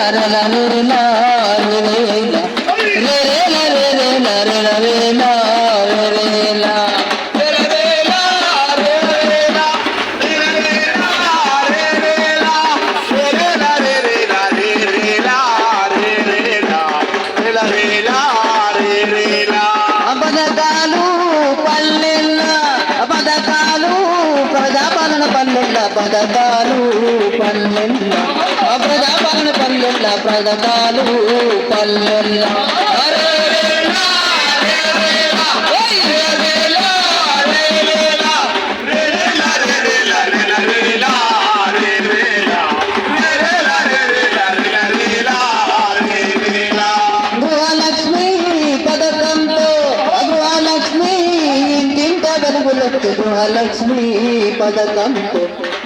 la la la la la పథకాలు పల్లెల్ల. ప్రజాపాలన పల్లెల్ల పథకాలు పల్లెల్ల. గృహలక్ష్మి పథకంతో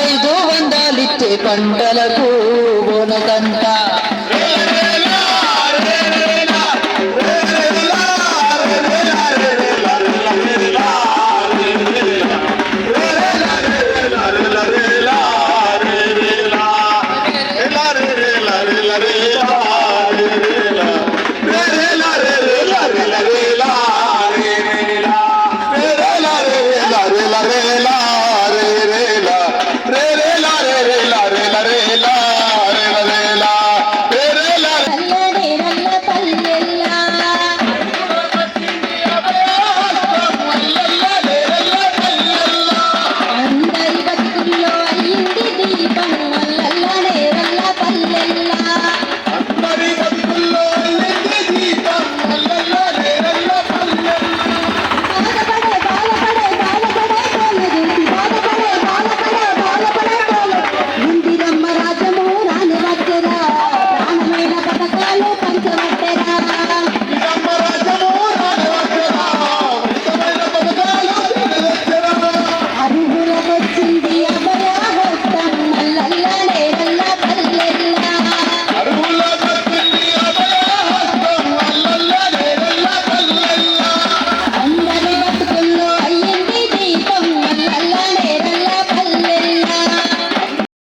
ఐదు వందలిచ్చే పంటలకు బోనకంతా